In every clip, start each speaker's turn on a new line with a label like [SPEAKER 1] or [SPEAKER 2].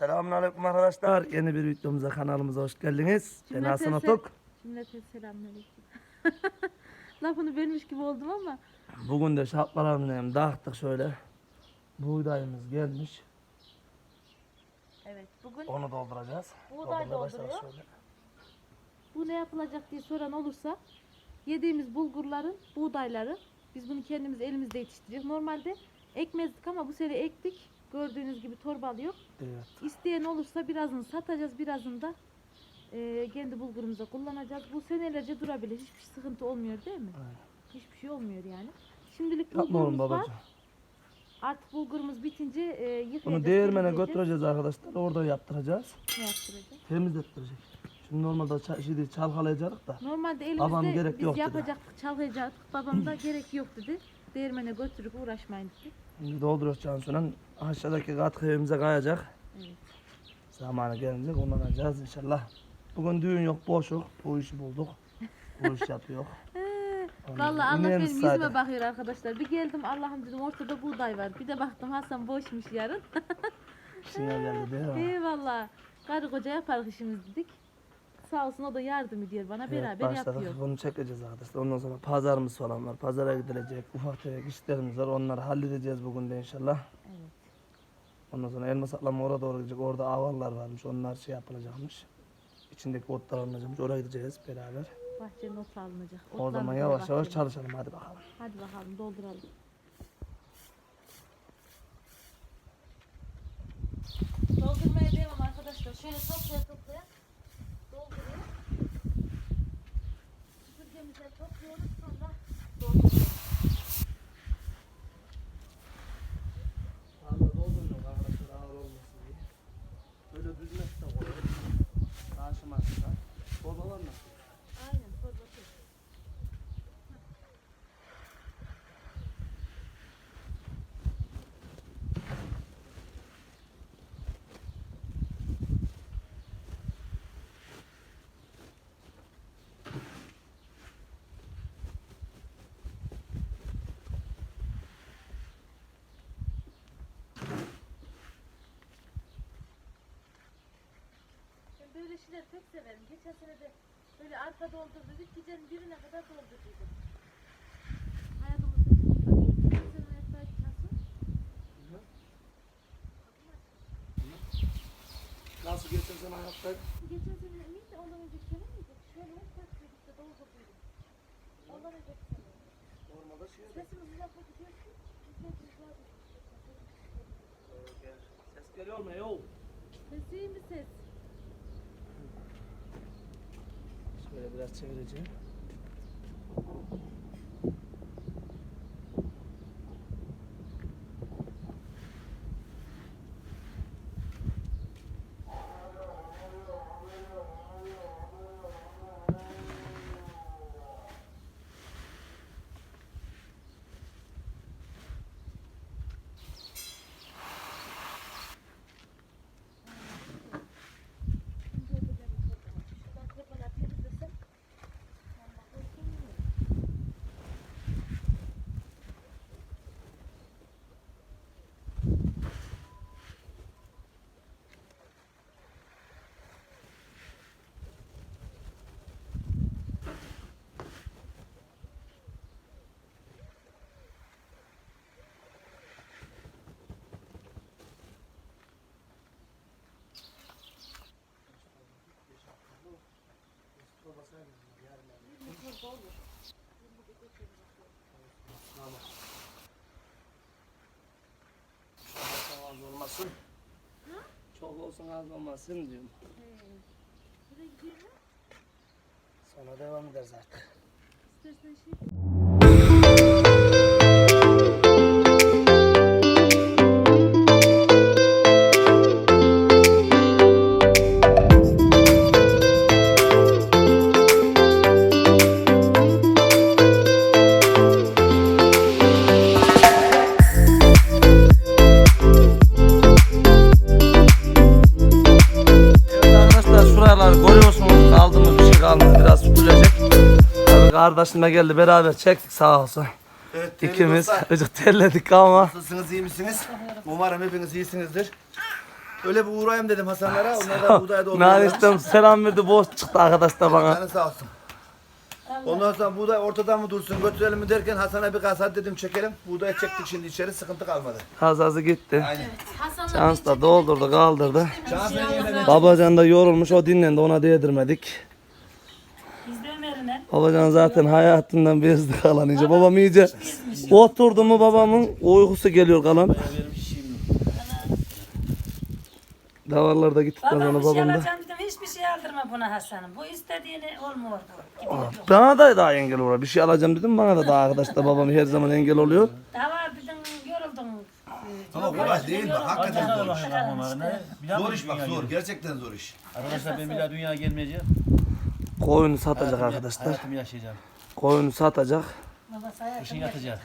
[SPEAKER 1] Selamünaleyküm arkadaşlar. Yeni bir videomuza kanalımıza hoş geldiniz. Ben Hasan.
[SPEAKER 2] Cümleten selamünaleyküm. Lafını bölmüş gibi oldum ama.
[SPEAKER 1] Bugün de şapkalarını dağıttık şöyle. Buğdayımız gelmiş.
[SPEAKER 2] Evet bugün
[SPEAKER 1] Onu dolduracağız.
[SPEAKER 2] Buğday
[SPEAKER 1] Doldurmaya
[SPEAKER 2] dolduruyor.
[SPEAKER 1] şöyle.
[SPEAKER 2] bu ne yapılacak diye soran olursa yediğimiz bulgurların buğdayları biz bunu kendimiz elimizde yetiştiriyoruz. Normalde ekmezdik ama bu sene ektik. Gördüğünüz gibi torbalıyor.
[SPEAKER 1] Evet.
[SPEAKER 2] İsteyen olursa birazını satacağız birazını da e, kendi bulgurumuza kullanacağız. Bu senelerce durabilir. Hiçbir sıkıntı olmuyor değil mi?
[SPEAKER 1] Aynen.
[SPEAKER 2] Hiçbir şey olmuyor yani. Şimdilik
[SPEAKER 1] Yapma oğlum
[SPEAKER 2] bulgurumuz var.
[SPEAKER 1] babacığım.
[SPEAKER 2] Artık bulgurumuz bitince e, yıkayacağız.
[SPEAKER 1] Bunu değirmene
[SPEAKER 2] temizleyeceğiz.
[SPEAKER 1] götüreceğiz arkadaşlar. Orada yaptıracağız.
[SPEAKER 2] Ne yaptıracağız?
[SPEAKER 1] Temizlettirecek. Şimdi normalde ça- şey değil, çalkalayacaktık da.
[SPEAKER 2] Normalde elimizde
[SPEAKER 1] Babam gerek
[SPEAKER 2] biz
[SPEAKER 1] yok dedi.
[SPEAKER 2] yapacaktık, çalacaktık. Babam da gerek yok dedi. Değirmene götürüp uğraşmayın dedi.
[SPEAKER 1] Şimdi dolduruyoruz Cansu'nun. Aşağıdaki katkı evimize kayacak.
[SPEAKER 2] Evet.
[SPEAKER 1] Zamanı gelince kullanacağız inşallah. Bugün düğün yok, boş yok. Bu işi bulduk. Bu iş yapıyor.
[SPEAKER 2] Vallahi Allah benim yüzüme
[SPEAKER 1] saydı.
[SPEAKER 2] bakıyor arkadaşlar. Bir geldim Allah'ım dedim ortada buğday var. Bir de baktım Hasan boşmuş yarın.
[SPEAKER 1] Sinyal geldi değil mi?
[SPEAKER 2] Eyvallah. Karı koca yaparız işimiz dedik. Sağ olsun o da yardım ediyor bana. Beraber
[SPEAKER 1] başladık.
[SPEAKER 2] yapıyor.
[SPEAKER 1] Bunu çekeceğiz arkadaşlar. Ondan sonra pazarımız falan var. Pazara gidilecek. Ufak tefek işlerimiz var. Onları halledeceğiz bugün de inşallah.
[SPEAKER 2] Evet.
[SPEAKER 1] Ondan sonra elma saklama oraya doğru gidecek. Orada avallar varmış. Onlar şey yapılacakmış. İçindeki otlar alınacakmış. Oraya gideceğiz beraber.
[SPEAKER 2] Bahçe not alınacak.
[SPEAKER 1] O zaman
[SPEAKER 2] Otlarımıza
[SPEAKER 1] yavaş yavaş
[SPEAKER 2] bakıyorum.
[SPEAKER 1] çalışalım. Hadi bakalım.
[SPEAKER 2] Hadi bakalım dolduralım. Doldurmaya devam arkadaşlar. Şöyle toplaya toplaya dolduruyor. Süpürgemizle topluyoruz sonra dolduruyoruz.
[SPEAKER 1] Fazla doldurmuyor arkadaşlar ağır olmasın diye. Böyle düzmesi de kolay. Taşıması da. Torbalar nasıl?
[SPEAKER 2] Aynen torbası. Ben böyle şeyler pek severim. Geçen sene de böyle arpa doldurduk. Gecenin birine kadar sene yapsaydık nasıl?
[SPEAKER 1] Geçen sene hayattaydı?
[SPEAKER 2] Geçen sene miydi? Ondan önceki sene miydi? Şöyle hep takıyorduk da dolduruyduk. Ondan önceki sene.
[SPEAKER 1] Normalde şey
[SPEAKER 2] Sesimiz uzakta gidiyor ki.
[SPEAKER 1] Ses geliyor mu? Yok.
[SPEAKER 2] Ses iyi mi ses?
[SPEAKER 1] Şöyle biraz çevireceğim. Az olmasın. Çok olsun az olmasın diyorum.
[SPEAKER 2] Mu?
[SPEAKER 1] Sonra devam ederiz artık.
[SPEAKER 2] İstersen şey...
[SPEAKER 1] kardeşime geldi beraber çektik sağ olsun.
[SPEAKER 3] Evet, değerli
[SPEAKER 1] İkimiz
[SPEAKER 3] dostlar.
[SPEAKER 1] ıcık terledik ama
[SPEAKER 3] Nasılsınız, iyi misiniz? Umarım hepiniz iyisinizdir. Öyle bir uğrayayım dedim Hasanlara. Onlar da buğdaya dolduruyorlar.
[SPEAKER 1] Nariştem selam verdi boş çıktı arkadaşlar bana.
[SPEAKER 3] Canı sağ olsun. Ondan sonra buğday ortada mı dursun götürelim mi derken Hasan'a bir kasat dedim çekelim. Buğdayı çektik şimdi içeri sıkıntı kalmadı.
[SPEAKER 1] Hazazı gitti.
[SPEAKER 3] Aynen.
[SPEAKER 1] Şans da doldurdu kaldırdı.
[SPEAKER 3] Cansın yerine
[SPEAKER 1] Babacan da yorulmuş o dinlendi ona değdirmedik. Babacan zaten hayatından bezdi kalan iyice. Babam iyice oturdu mu babamın uykusu geliyor kalan. Davarlarda
[SPEAKER 4] bir şey
[SPEAKER 1] babam da.
[SPEAKER 4] alacağım dedim hiçbir şey aldırma buna Hasan'ım. Bu istediğini olmuyor bu. Gidiyor.
[SPEAKER 1] Bana da daha engel olur. Bir şey alacağım dedim bana da daha arkadaşlar babam her zaman engel oluyor.
[SPEAKER 4] Daha var dedim yoruldum.
[SPEAKER 3] Ama kolay değil bak hakikaten zor iş.
[SPEAKER 5] Zor
[SPEAKER 3] iş bak zor gerçekten zor iş.
[SPEAKER 5] Arkadaşlar ben bir daha dünyaya gelmeyeceğim.
[SPEAKER 1] Koyunu satacak
[SPEAKER 5] Hayatımı-
[SPEAKER 1] arkadaşlar.
[SPEAKER 5] Hayatımı yaşayacağım.
[SPEAKER 1] Koyunu satacak.
[SPEAKER 4] Babası hayatım.
[SPEAKER 5] Kışın yatacak.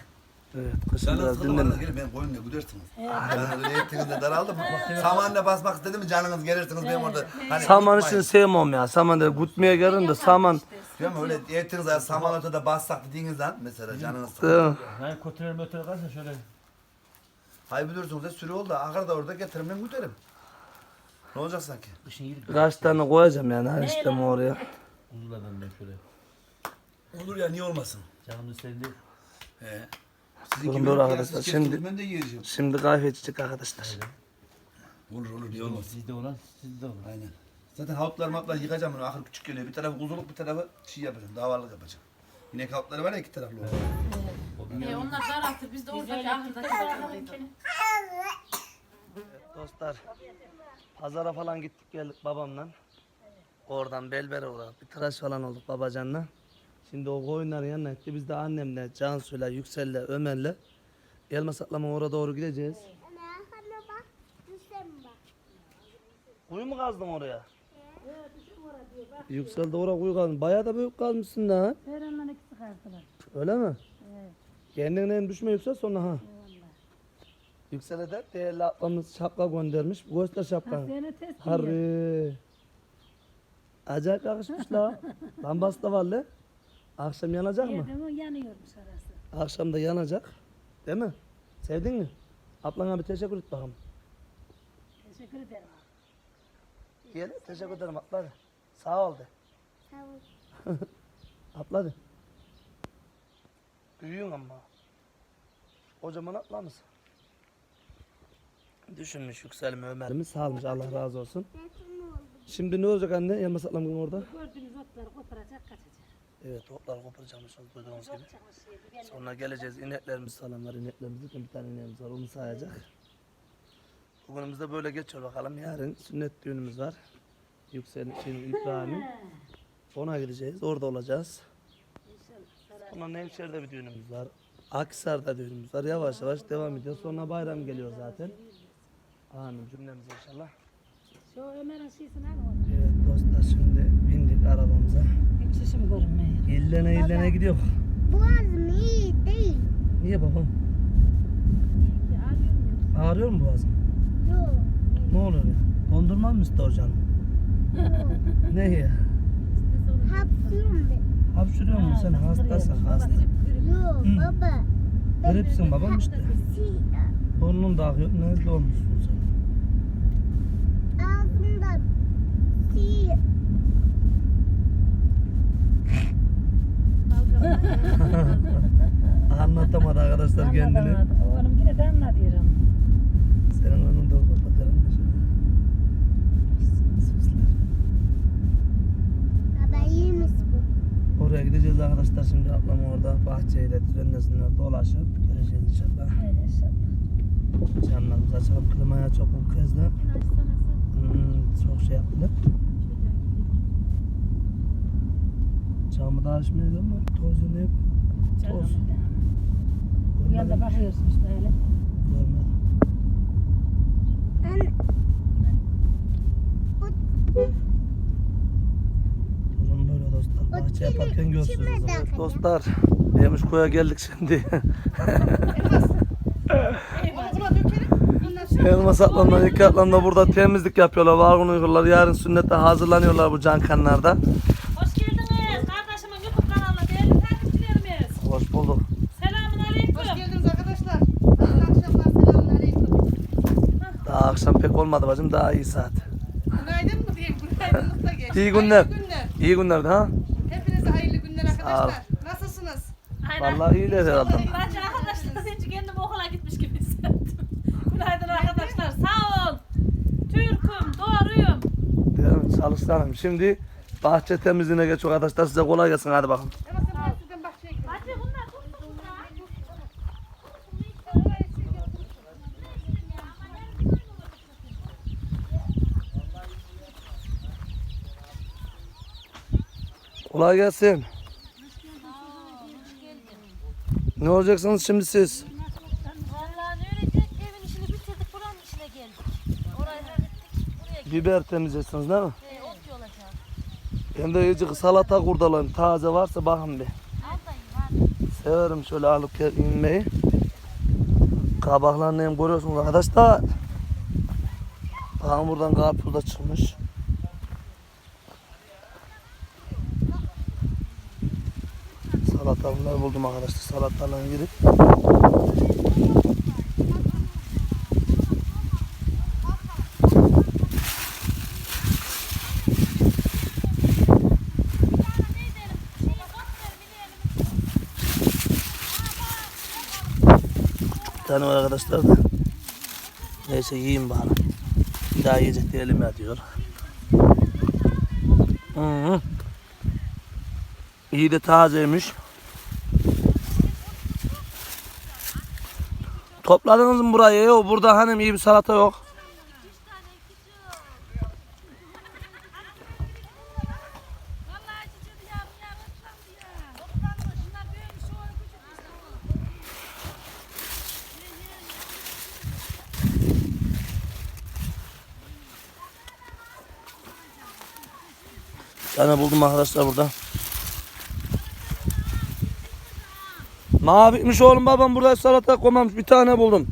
[SPEAKER 1] Evet kışın biraz
[SPEAKER 3] bana gelin benim koyunla güdersiniz. Canınız öyle ettiğinizde daraldım. Samanla basmak istedim mi canınız gelirsiniz benim orada. Hani
[SPEAKER 1] Saman için sevmem ya. Saman da gutmaya gelin de saman.
[SPEAKER 3] Diyor mu öyle ettiniz ya saman ortada bassak dediğiniz an mesela canınız sıkıldı.
[SPEAKER 1] Değil mi?
[SPEAKER 5] Yani kötüler mötüler kalsın şöyle.
[SPEAKER 3] Hay biliyorsunuz ya sürü oldu. Akar da orada getiririm ben güderim. Ne olacak sanki?
[SPEAKER 1] Kaç tane koyacağım yani her işte oraya.
[SPEAKER 5] Uzunlardan ben şöyle.
[SPEAKER 3] Olur ya niye olmasın?
[SPEAKER 5] Canım istediğinde
[SPEAKER 3] He. Sizin gibi ya,
[SPEAKER 1] arkadaşlar, şimdi-
[SPEAKER 3] kestiniz, ben de yiyeceğim.
[SPEAKER 1] Şimdi kahve içecek arkadaşlar.
[SPEAKER 3] Olur olur niye olmasın?
[SPEAKER 5] sizde olan sizde olur.
[SPEAKER 3] Aynen. Zaten havutlar maplar yıkacağım bunu. Ahır küçük geliyor. Bir tarafı kuzuluk bir tarafı şey yapacağım. Davarlık yapacağım. İnek havutları var ya iki taraflı olan.
[SPEAKER 2] E, onlar daraltır. Biz de oradaki ahırdaki ahırdaydık.
[SPEAKER 1] Dostlar pazara falan gittik geldik babamla. Oradan belbere uğradık. Bir tıraş falan olduk babacanla. Şimdi o koyunların yanına gitti. Biz de annemle, Cansu'yla, Yüksel'le, Ömer'le elma saklama oraya doğru gideceğiz. Kuyu mu kazdın oraya? Yüksel de oraya kuyu kazdın. Bayağı da büyük kazmışsın da.
[SPEAKER 4] Öğrenmen ikisi kaldılar.
[SPEAKER 1] Öyle mi? Kendinden düşme Yüksel sonra ha. Yüksel'e de değerli ablamız şapka göndermiş. Göster şapkanı.
[SPEAKER 4] Seni test
[SPEAKER 1] Harbi. Acayip yakışmış la. Lambası da var la. Akşam yanacak mı?
[SPEAKER 4] Yedim o yanıyormuş arası.
[SPEAKER 1] Akşam da yanacak. Değil mi? Sevdin mi? Ablana bir teşekkür et bakalım.
[SPEAKER 4] Teşekkür ederim.
[SPEAKER 1] Gel teşekkür ederim abla. Sağ ol de. abla de. Büyüğün ama. Kocaman abla mısın? Düşünmüş Yüksel'im Ömer'imiz sağ Allah razı olsun. Şimdi ne olacak anne? Elma saklamın orada.
[SPEAKER 4] Gördüğünüz otları koparacak kaçacak.
[SPEAKER 1] Evet otlar koparacağımız duyduğunuz gibi. Sonra geleceğiz ineklerimiz salamlar ineklerimiz bir tane ineğimiz var onu sayacak. Bugünümüz de böyle geçiyor bakalım. Yarın sünnet düğünümüz var. Yüksel'in şeyin İbrahim'in. Ona gideceğiz. Orada olacağız. Sonra Nevşehir'de bir düğünümüz var. Aksar'da düğünümüz var. Yavaş yavaş devam ediyor. Sonra bayram geliyor zaten. Amin cümlemiz inşallah.
[SPEAKER 4] Şu Ömer'in şeysini al onu.
[SPEAKER 1] Evet dostlar şimdi bindik arabamıza.
[SPEAKER 4] Hiç işim görünmüyor.
[SPEAKER 1] İllene illene gidiyor.
[SPEAKER 6] Boğazım iyi değil.
[SPEAKER 1] Niye babam? Ağrıyor mu boğazın?
[SPEAKER 6] Yok.
[SPEAKER 1] Ne oluyor ya? Dondurma mı istiyor canım? ne ya?
[SPEAKER 6] Hapsıyorum ben.
[SPEAKER 1] Hapşırıyor musun sen? Hastasın hasta.
[SPEAKER 6] Yok baba.
[SPEAKER 1] Gripsin babam işte.
[SPEAKER 6] Siyah.
[SPEAKER 1] Burnun da akıyor. Nezle olmuşsun
[SPEAKER 6] Ağzımda siyah.
[SPEAKER 1] Anlatamadı arkadaşlar kendini.
[SPEAKER 4] Oğlum yine de anlatıyorum.
[SPEAKER 1] Senin önünde o kapatırım.
[SPEAKER 6] Baba iyi misin bu?
[SPEAKER 1] Oraya gideceğiz arkadaşlar şimdi ablam orada bahçeyi de düzenlesinler dolaşıp geleceğiz inşallah.
[SPEAKER 4] Öyle inşallah.
[SPEAKER 1] Camlarımızı açalım klimaya çok bu de. Hmm, çok şey yaptılar. Camı da açmıyor ama tozu ne? Toz.
[SPEAKER 4] Bu yanda bakıyorsun işte öyle.
[SPEAKER 1] Görmedim. Durum böyle dostlar. Bahçe yaparken görürsünüz. Dostlar, Yemiş Koy'a geldik şimdi. Elma saplamdan iki atlamda burada temizlik yapıyorlar. Vargın uygular. Yarın sünnete hazırlanıyorlar bu cankanlarda.
[SPEAKER 4] Hoş geldiniz kardeşimin YouTube kanalına değerli takipçilerimiz.
[SPEAKER 1] Hoş bulduk.
[SPEAKER 4] Selamun aleyküm.
[SPEAKER 7] Hoş geldiniz arkadaşlar. Hayırlı akşamlar.
[SPEAKER 1] Daha akşam pek olmadı bacım daha iyi saat.
[SPEAKER 7] Günaydın mı diyeyim? Günaydınlık da geçti.
[SPEAKER 1] İyi günler.
[SPEAKER 7] Hayırlı günler.
[SPEAKER 1] İyi günlerdi ha?
[SPEAKER 7] Hepinize hayırlı günler arkadaşlar. Nasılsınız?
[SPEAKER 4] Aynen.
[SPEAKER 1] Vallahi iyiler herhalde.
[SPEAKER 4] Bence arkadaşlar hiç kendim okula gitmiş gibi hissettim. Günaydın arkadaşlar. Sağ ol. Türk'üm, doğruyum.
[SPEAKER 1] Çalışkanım. Şimdi bahçe temizliğine geç arkadaşlar size kolay gelsin hadi bakalım. Kolay gelsin. Ne olacaksınız şimdi siz?
[SPEAKER 8] Vallahi ne öğretecek? Evin işini bitirdik, buranın işine geldik. Orayı hallettik, buraya geldik.
[SPEAKER 1] Biber temizleyeceksiniz değil mi? Ben de iyice salata kurdalayım. Taze varsa bakın bir. Severim şöyle alıp inmeyi. Kabaklarını hem görüyorsunuz arkadaşlar. Bakın buradan karpuz da çıkmış. Salatalıklar buldum arkadaşlar. Salatalığı girip. Tane var arkadaşlar da. Neyse yiyeyim bari. Bir daha yiyecek diyelim ya diyor. Hı -hı. İyi de tazeymiş. Topladınız mı burayı? Yok burada hani iyi bir salata yok.
[SPEAKER 8] Vallahi çiçeği ya, bu ya, ıslandı ya. Toplanma, şunlar büyümüş, şu an küçük işte.
[SPEAKER 1] Bir tane buldum arkadaşlar burada. Maviymiş oğlum babam burada salata koymamış bir tane buldum.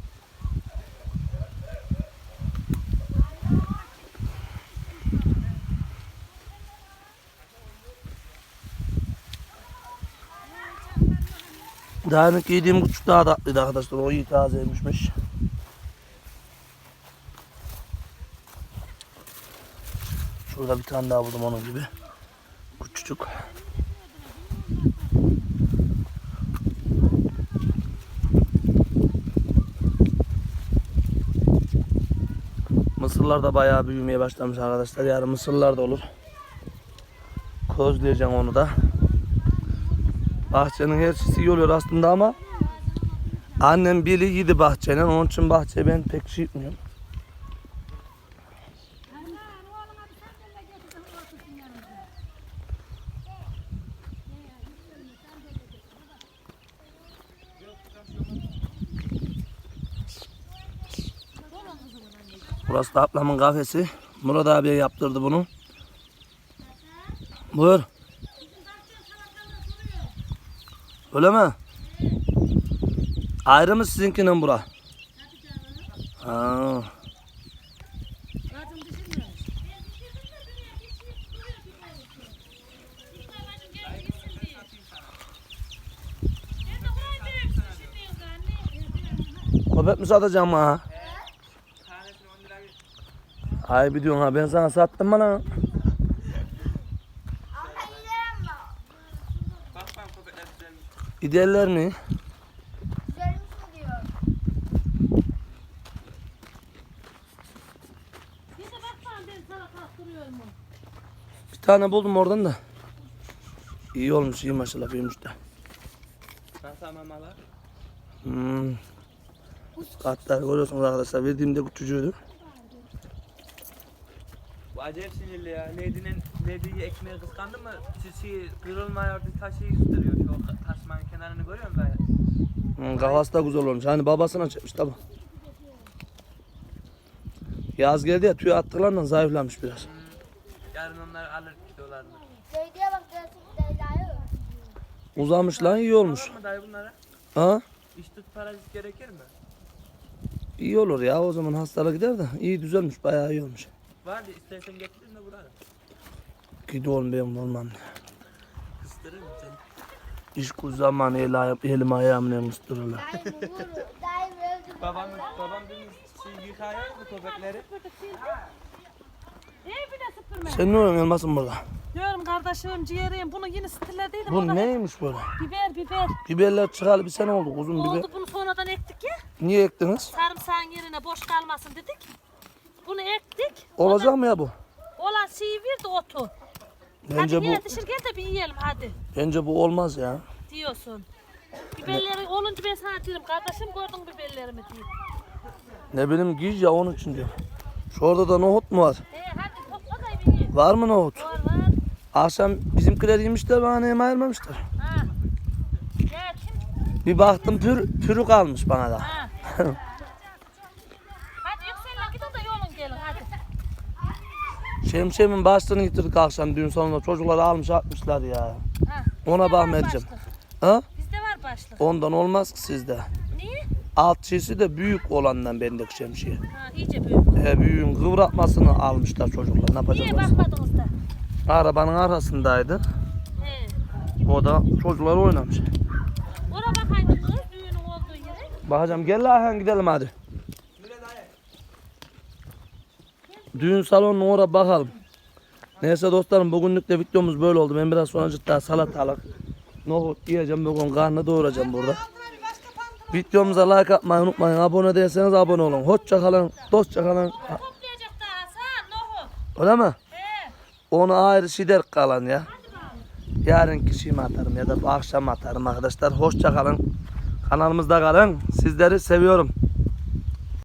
[SPEAKER 1] Daha önce giydiğim küçük daha tatlıydı arkadaşlar. O iyi tazeymişmiş. Şurada bir tane daha buldum onun gibi. Küçücük. Mısırlar da bayağı büyümeye başlamış arkadaşlar. Yarın mısırlar da olur. Közleyeceğim onu da. Bahçenin her şeysi iyi oluyor aslında ama annem biri yedi bahçenin. Onun için bahçeye ben pek şey etmiyorum. Burası da ablamın kafesi. Murat abiye yaptırdı bunu. Buyur. Öyle mi? Ayrı mı sizinkinin bura? Ha. Köpek mi satacağım ha? Bir diyorsun ha ben sana sattım bana. İdealler mi?
[SPEAKER 6] Güzelmiş mi diyor?
[SPEAKER 4] Bir de baksana ben sana kalktırıyorum onu.
[SPEAKER 1] Bir tane buldum oradan da. İyi olmuş, iyi maşallah büyümüş de.
[SPEAKER 9] Nasıl mamalar?
[SPEAKER 1] Hmm. Katlar görüyorsunuz arkadaşlar. Verdiğimde küçücüğüydü.
[SPEAKER 9] Acayip sinirli ya. Lady'nin Lady'yi ekmeği kıskandı mı? Çiçeği kırılmıyor, bir taşı üstürüyor. Şu tasmanın kenarını görüyor musun dayı?
[SPEAKER 1] Hmm, kafası da güzel olmuş. Hani babasına çekmiş tabi. Yaz geldi ya tüy attıklarından zayıflamış biraz.
[SPEAKER 9] Yarın onlar alır kilolarını.
[SPEAKER 6] Zeydiye bak dersin Leyla'ya.
[SPEAKER 1] Uzamış lan iyi olmuş.
[SPEAKER 9] Dayı bunlara?
[SPEAKER 1] Ha?
[SPEAKER 9] İş tut parazit gerekir mi?
[SPEAKER 1] İyi olur ya o zaman hastalık gider de. İyi düzelmiş bayağı iyi olmuş.
[SPEAKER 9] Var istersen getirin de buraya.
[SPEAKER 1] Gidi oğlum benim olmam.
[SPEAKER 9] Kıstırır mı seni?
[SPEAKER 1] İş kuz zaman el ayağım, elim ayağım ne
[SPEAKER 6] öldü.
[SPEAKER 9] Babam, babam benim Şey yıkayın bu köpekleri.
[SPEAKER 1] Sen ne oynuyorsun elmasın burada?
[SPEAKER 4] Diyorum kardeşim ciğerim bunu yine stillediydim.
[SPEAKER 1] Bu neymiş böyle?
[SPEAKER 4] Biber biber.
[SPEAKER 1] Biberler çıkalı bir sene oldu uzun biber.
[SPEAKER 4] Oldu bunu sonradan ektik ya.
[SPEAKER 1] Niye ektiniz?
[SPEAKER 4] Sarımsağın yerine boş kalmasın dedik. Bunu ektik.
[SPEAKER 1] Olacak mı ya bu?
[SPEAKER 4] Olan sivir de otu.
[SPEAKER 1] Bence
[SPEAKER 4] hadi
[SPEAKER 1] bu
[SPEAKER 4] dışarı gel de bir yiyelim hadi
[SPEAKER 1] bence bu olmaz ya.
[SPEAKER 4] diyorsun. Biberleri olunca ben sana derim kardeşim gördün biberlerimi diye.
[SPEAKER 1] Ne bileyim giy ya onun için diyorum. Şu orada da nohut mu var?
[SPEAKER 4] He hadi topla da yiyelim.
[SPEAKER 1] Var mı nohut?
[SPEAKER 4] Var var.
[SPEAKER 1] Akşam bizimkiler yemişler bana neyim ayırmamışlar.
[SPEAKER 4] Ha. Gel kim?
[SPEAKER 1] Bir baktım pür, pürü kalmış bana da.
[SPEAKER 4] Ha. hadi yükselin gidin de yolun gelin hadi.
[SPEAKER 1] Şemsiyemin başlığını getirdik akşam düğün sonunda çocukları almış atmışlar ya.
[SPEAKER 4] Ha.
[SPEAKER 1] Ona bakmayacağım.
[SPEAKER 4] başlık.
[SPEAKER 1] Ha?
[SPEAKER 4] Bizde var başlık.
[SPEAKER 1] Ondan olmaz ki sizde.
[SPEAKER 4] Niye?
[SPEAKER 1] Alt çiğsi de büyük olandan bendeki şemsiye.
[SPEAKER 4] Ha iyice büyük.
[SPEAKER 1] E, büyüğün kıvratmasını almışlar çocuklar. Ne
[SPEAKER 4] Niye
[SPEAKER 1] yapacaklar?
[SPEAKER 4] bakmadınız da?
[SPEAKER 1] Arabanın arasındaydı.
[SPEAKER 4] He.
[SPEAKER 1] O da çocuklar oynamış.
[SPEAKER 4] Ora bakaydınız düğünün olduğu yere.
[SPEAKER 1] Bakacağım gel Ayhan gidelim hadi. Düğün salonuna oraya bakalım. Neyse dostlarım bugünlük de videomuz böyle oldu. Ben biraz sonra cidden salatalık, nohut yiyeceğim. Bugün karnı doyuracağım burada. Videomuza like atmayı unutmayın. Abone değilseniz abone olun. Hoşça kalın, dostça kalın.
[SPEAKER 4] Daha.
[SPEAKER 1] Öyle mi?
[SPEAKER 4] He.
[SPEAKER 1] Onu ayrı şider kalan ya. Yarın kişimi atarım ya da bu akşam atarım arkadaşlar. Hoşça kalın. Kanalımızda kalın. Sizleri seviyorum.